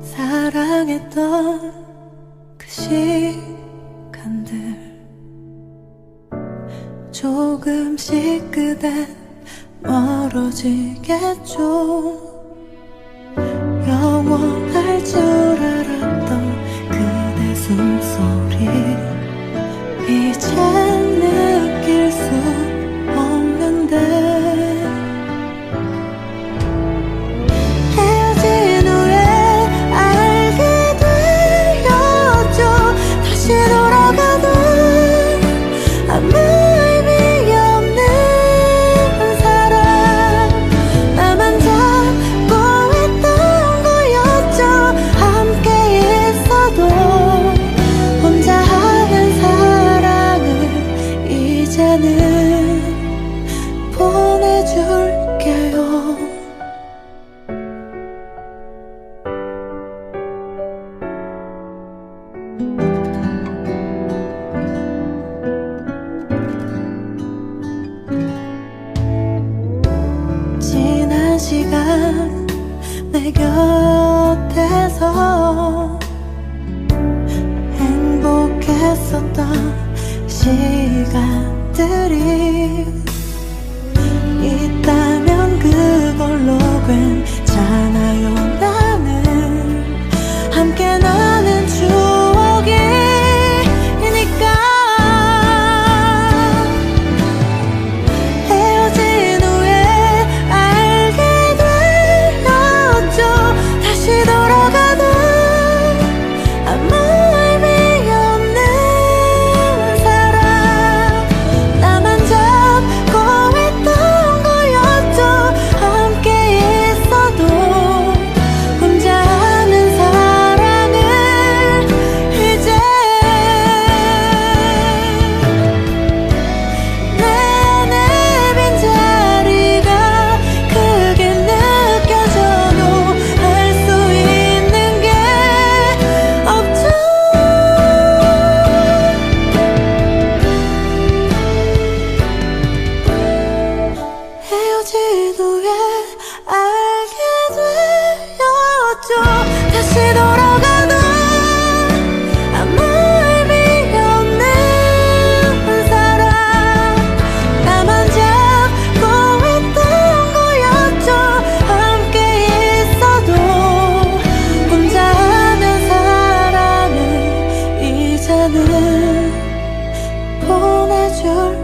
사랑했던 그 시간들 조금씩 그댄 멀어지겠죠. 영원할 줄 알았던 그대 숨소리. 내 곁에서 행복했었던 시간들이 나는 보내줄게요